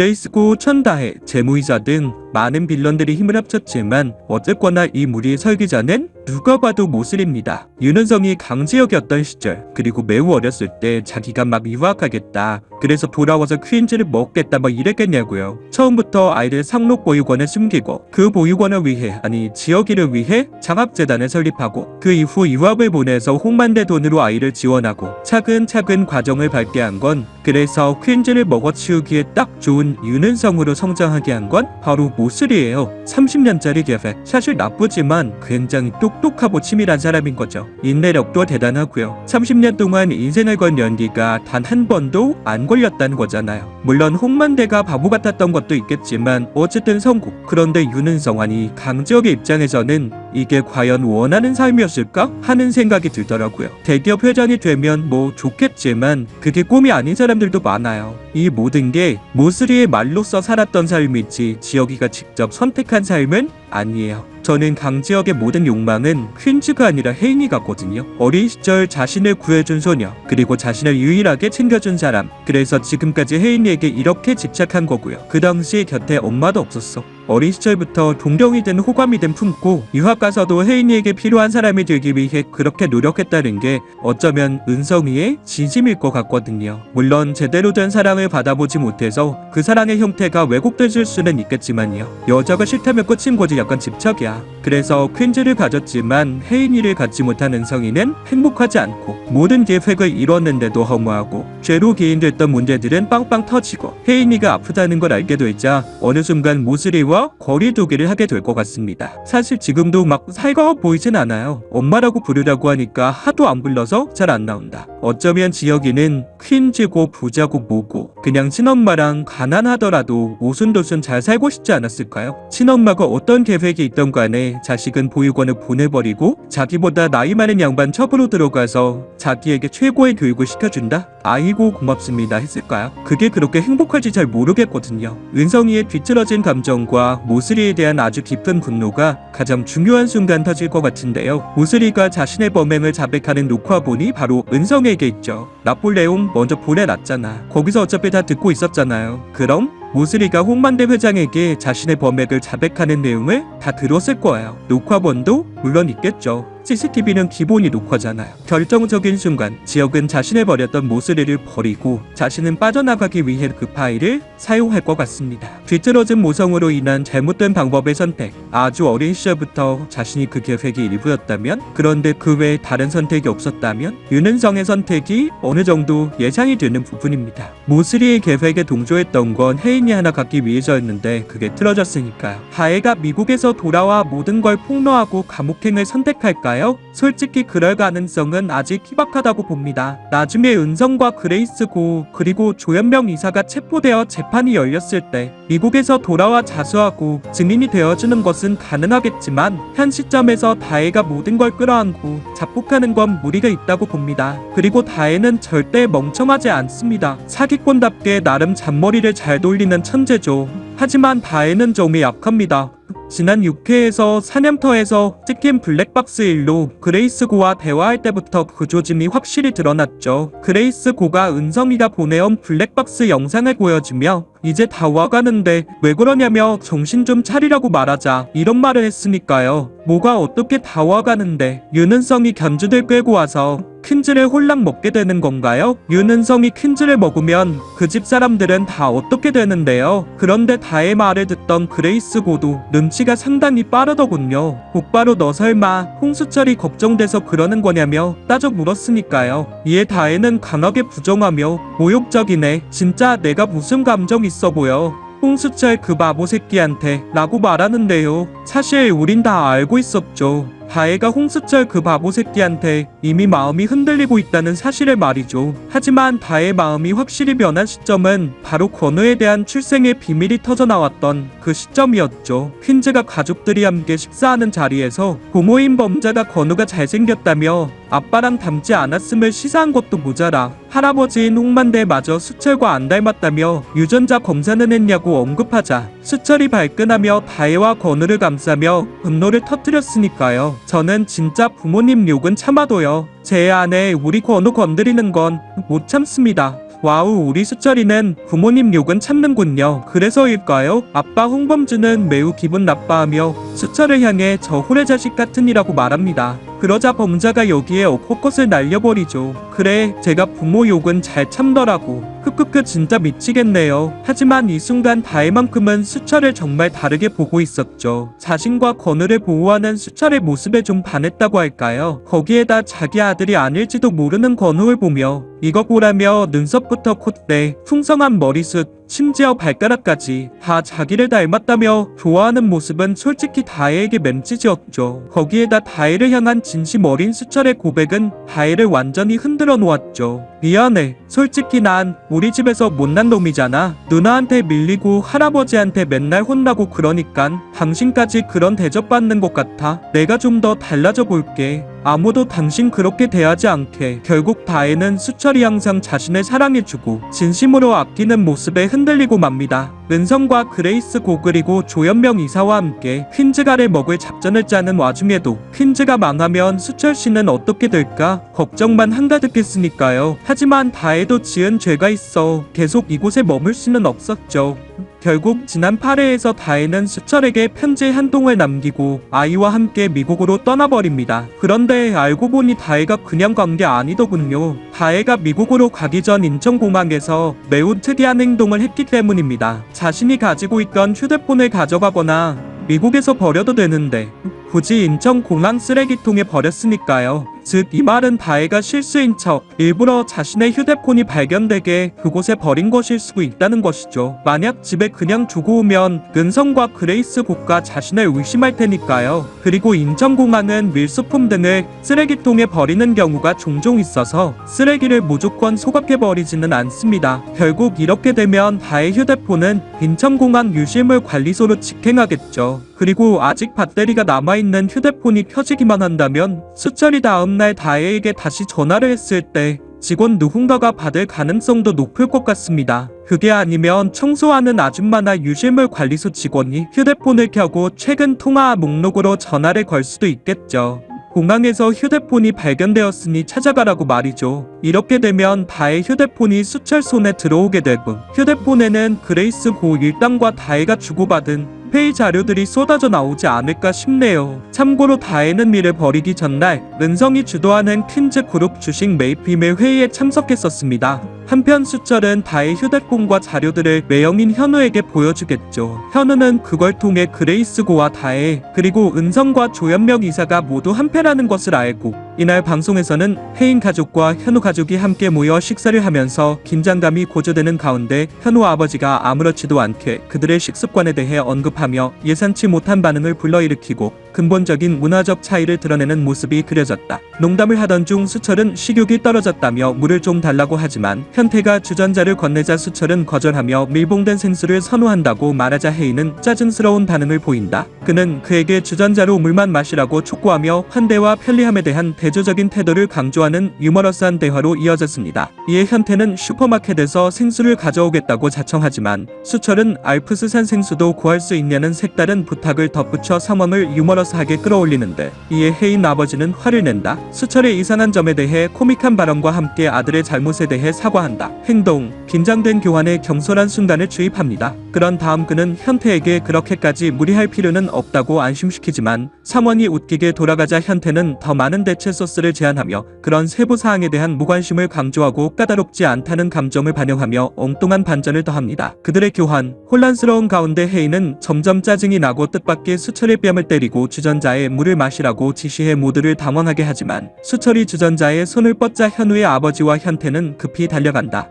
그레이스고 천다해, 제무이자 등 많은 빌런들이 힘을 합쳤지만 어쨌거나 이 무리의 설계자는 누가 봐도 모슬입니다. 윤은성이 강지역이었던 시절 그리고 매우 어렸을 때 자기가 막 유학하겠다 그래서 돌아와서 퀸즈를 먹겠다 막 이랬겠냐고요. 처음부터 아이를 상록 보육원에 숨기고 그 보육원을 위해 아니 지역이를 위해 장학재단을 설립하고 그 이후 유학을 보내서 홍만대 돈으로 아이를 지원하고 차근차근 과정을 밟게 한 건 그래서 퀸즈를 먹어치우기에 딱 좋은 윤은성으로 성장하게 한 건 바로 모슬이에요. 30년짜리 계획. 사실 나쁘지만 굉장히 똑똑하고 치밀한 사람인 거죠. 인내력도 대단하고요. 30년 동안 인생을 건 연기가 단 한 번도 안 걸렸다는 거잖아요. 물론 홍만대가 바보 같았던 것도 있겠지만 어쨌든 성공. 그런데 윤은성 아니 강지혁의 입장에서는 이게 과연 원하는 삶이었을까 하는 생각이 들더라고요. 대기업 회장이 되면 뭐 좋겠지만 그게 꿈이 아닌 사람들도 많아요. 이 모든 게 모슬이의 말로써 살았던 삶이지 지혁이가 직접 선택한 삶은 아니에요. 저는 강지혁의 모든 욕망은 퀸즈가 아니라 혜인이 같거든요. 어린 시절 자신을 구해준 소녀, 그리고 자신을 유일하게 챙겨준 사람. 그래서 지금까지 혜인이에게 이렇게 집착한 거고요. 그 당시 곁에 엄마도 없었어. 어린 시절부터 동경이든 호감이든 품고 유학 가서도 혜인이에게 필요한 사람이 되기 위해 그렇게 노력했다는 게 어쩌면 은성이의 진심일 것 같거든요. 물론 제대로 된 사랑을 받아보지 못해서 그 사랑의 형태가 왜곡될 수는 있겠지만요. 여자가 싫다면 끝인 거지 약간 집착이야. 그래서 퀸즈를 가졌지만 혜인이를 갖지 못한 은성이는 행복하지 않고 모든 계획을 이뤘는데도 허무하고 죄로 기인됐던 문제들은 빵빵 터지고 혜인이가 아프다는 걸 알게 되자 어느 순간 모슬이와 거리두기를 하게 될 것 같습니다. 사실 지금도 막 살가워 보이진 않아요. 엄마라고 부르라고 하니까 하도 안 불러서 잘 안 나온다. 어쩌면 지혁이는 퀸즈고 부자고 뭐고 그냥 친엄마랑 가난하더라도 오순도순 잘 살고 싶지 않았을까요? 친엄마가 어떤 계획이 있던 간에 자식은 보육원을 보내버리고 자기보다 나이 많은 양반 첩으로 들어가서 자기에게 최고의 교육을 시켜준다? 아이고 고맙습니다 했을까요? 그게 그렇게 행복할지 잘 모르겠거든요. 은성이의 뒤틀어진 감정과 모슬이에 대한 아주 깊은 분노가 가장 중요한 순간 터질 것 같은데요. 모슬이가 자신의 범행을 자백하는 녹화본이 바로 은성에게 있죠. 나폴레옹 먼저 보내놨잖아. 거기서 어차피 다 듣고 있었잖아요. 그럼 모슬이가 홍만대 회장에게 자신의 범행을 자백하는 내용을 다 들었을 거예요. 녹화본도 물론 있겠죠. CCTV는 기본이 녹화잖아요. 결정적인 순간 지역은 자신을 버렸던 모슬이를 버리고 자신은 빠져나가기 위해 그 파일을 사용할 것 같습니다. 뒤틀어진 모성으로 인한 잘못된 방법의 선택. 아주 어린 시절부터 자신이 그 계획이 일부였다면 그런데 그 외에 다른 선택이 없었다면 윤은성의 선택이 어느 정도 예상이 되는 부분입니다. 모슬이의 계획에 동조했던 건 혜인이 하나 갖기 위해서였는데 그게 틀어졌으니까요. 다혜가 미국에서 돌아와 모든 걸 폭로하고 감옥 행을 선택할까요? 솔직히 그럴 가능성은 아직 희박하다고 봅니다. 나중에 은성과 그레이스 고 그리고 조현명 이사가 체포되어 재판이 열렸을 때 미국에서 돌아와 자수하고 증인이 되어주는 것은 가능하겠지만 현 시점에서 다혜가 모든 걸 끌어안고 자폭하는 건 무리가 있다고 봅니다. 그리고 다혜는 절대 멍청하지 않습니다. 사기꾼답게 나름 잔머리를 잘 돌리는 천재죠. 하지만 다혜는 점이 약합니다. 지난 6회에서 사냥터에서 찍힌 블랙박스 일로 그레이스 고와 대화할 때부터 그 조짐이 확실히 드러났죠. 그레이스 고가 은성이가 보내온 블랙박스 영상을 보여주며 이제 다 와가는데 왜 그러냐며 정신 좀 차리라고 말하자 이런 말을 했으니까요. 뭐가 어떻게 다 와가는데 윤은성이 견주들 끌고 와서 퀸즈를 홀랑 먹게 되는 건가요? 윤은성이 퀸즈를 먹으면 그 집 사람들은 다 어떻게 되는데요? 그런데 다의 말을 듣던 그레이스 고도 눈치 가 상당히 빠르더군요. 곧바로 너 설마 홍수철이 걱정돼서 그러는 거냐며 따져 물었으니까요. 이에 다혜는 강하게 부정하며 모욕적이네. 진짜 내가 무슨 감정 있어 보여. 홍수철 그 바보 새끼한테 라고 말하는데요. 사실 우린 다 알고 있었죠. 다혜가 홍수철 그 바보 새끼한테 이미 마음이 흔들리고 있다는 사실을 말이죠. 하지만 다혜의 마음이 확실히 변한 시점은 바로 권우에 대한 출생의 비밀이 터져 나왔던 그 시점이었죠. 퀸즈가 가족들이 함께 식사하는 자리에서 부모인 범자가 권우가 잘생겼다며 아빠랑 닮지 않았음을 시사한 것도 모자라 할아버지인 홍만대마저 수철과 안 닮았다며 유전자 검사는 했냐고 언급하자 수철이 발끈하며 다혜와 권우를 감싸며 분노를 터뜨렸으니까요. 저는 진짜 부모님 욕은 참아도요. 제 아내 우리 권우 건드리는 건 못 참습니다. 와우 우리 수철이는 부모님 욕은 참는군요. 그래서일까요? 아빠 홍범주는 매우 기분 나빠하며 수철을 향해 저 호래자식 같으니라고 말합니다. 그러자 범자가 여기에 엎어컷을 날려버리죠. 그래, 제가 부모 욕은 잘 참더라고. 크크크 진짜 미치겠네요. 하지만 이 순간 다혜만큼은 수철을 정말 다르게 보고 있었죠. 자신과 건우를 보호하는 수철의 모습에 좀 반했다고 할까요? 거기에다 자기 아들이 아닐지도 모르는 건우를 보며 이거 보라며 눈썹부터 콧대, 풍성한 머리숱, 심지어 발가락까지 다 자기를 닮았다며 좋아하는 모습은 솔직히 다혜에게 맴지지었죠. 거기에다 다혜를 향한 진심 어린 수철의 고백은 다혜를 완전히 흔들어 놓았죠. 미안해. 솔직히 난 우리 집에서 못난 놈이잖아. 누나한테 밀리고 할아버지한테 맨날 혼나고 그러니깐 당신까지 그런 대접받는 것 같아. 내가 좀 더 달라져 볼게. 아무도 당신 그렇게 대하지 않게 결국 다혜는 수철이 항상 자신을 사랑해주고 진심으로 아끼는 모습에 흔들리고 맙니다. 은성과 그레이스 고 그리고 조현명 이사와 함께 퀸즈가를 먹을 작전을 짜는 와중에도 퀸즈가 망하면 수철 씨는 어떻게 될까 걱정만 한가득했으니까요. 하지만 다혜도 지은 죄가 있어 계속 이곳에 머물 수는 없었죠. 결국 지난 8회에서 다혜는 수철에게 편지 한 통을 남기고 아이와 함께 미국으로 떠나버립니다. 그런데 알고 보니 다혜가 그냥 간 게 아니더군요. 다혜가 미국으로 가기 전 인천공항에서 매우 특이한 행동을 했기 때문입니다. 자신이 가지고 있던 휴대폰을 가져가거나 미국에서 버려도 되는데 굳이 인천공항 쓰레기통에 버렸으니까요. 즉, 이 말은 다혜가 실수인 척 일부러 자신의 휴대폰이 발견되게 그곳에 버린 것일 수도 있다는 것이죠. 만약 집에 그냥 두고 오면 은성과 그레이스 국가 자신을 의심할 테니까요. 그리고 인천공항은 밀수품 등을 쓰레기통에 버리는 경우가 종종 있어서 쓰레기를 무조건 소각해 버리지는 않습니다. 결국 이렇게 되면 다혜 휴대폰은 인천공항 유실물 관리소로 직행하겠죠. 그리고 아직 배터리가 남아있는 휴대폰이 켜지기만 한다면 수철이 다음날 다혜에게 다시 전화를 했을 때 직원 누군가가 받을 가능성도 높을 것 같습니다. 그게 아니면 청소하는 아줌마나 유실물 관리소 직원이 휴대폰을 켜고 최근 통화 목록으로 전화를 걸 수도 있겠죠. 공항에서 휴대폰이 발견되었으니 찾아가라고 말이죠. 이렇게 되면 다의 휴대폰이 수철 손에 들어오게 되고 휴대폰에는 그레이스 고 일당과 다혜가 주고받은 회의 자료들이 쏟아져 나오지 않을까 싶네요. 참고로 다혜는 미를 버리기 전날 은성이 주도하는 퀸즈 그룹 주식 매입임의 회의에 참석했었습니다. 한편 수철은 다의 휴대폰과 자료들을 매형인 현우에게 보여주겠죠. 현우는 그걸 통해 그레이스고와 다혜 그리고 은성과 조현명 이사가 모두 한패라는 것을 알고 이날 방송에서는 혜인 가족과 현우 가족이 함께 모여 식사를 하면서 긴장감이 고조되는 가운데 현우 아버지가 아무렇지도 않게 그들의 식습관에 대해 언급하며 예상치 못한 반응을 불러일으키고 근본적인 문화적 차이를 드러내는 모습이 그려졌다. 농담을 하던 중 수철은 식욕이 떨어졌다며 물을 좀 달라고 하지만 현태가 주전자를 건네자 수철은 거절하며 밀봉된 생수를 선호한다고 말하자 혜인은 짜증스러운 반응을 보인다. 그는 그에게 주전자로 물만 마시라고 촉구하며 환대와 편리함에 대한 대 조적인 태도를 강조하는 유머러스한 대화로 이어졌습니다. 이에 현태는 슈퍼마켓에서 생수를 가져오겠다고 자청하지만 수철은 알프스산 생수도 구할 수 있냐는 색다른 부탁을 덧붙여 상황을 유머러스하게 끌어올리는데 이에 혜인 아버지는 화를 낸다. 수철의 이상한 점에 대해 코믹한 발언과 함께 아들의 잘못에 대해 사과한다. 행동, 긴장된 교환에 경솔한 순간을 주입합니다. 그런 다음 그는 현태에게 그렇게까지 무리할 필요는 없다고 안심시키지만 상황이 웃기게 돌아가자 현태는 더 많은 대체 소스를 제안하며 그런 세부 사항에 대한 무관심을 강조하고 까다롭지 않다는 감정을 반영하며 엉뚱한 반전을 더합니다. 그들의 교환, 혼란스러운 가운데 혜인은 점점 짜증이 나고 뜻밖의 수철의 뺨을 때리고 주전자에 물을 마시라고 지시해 모두를 당황하게 하지만 수철이 주전자에 손을 뻗자 현우의 아버지와 현태는 급히 달려간다.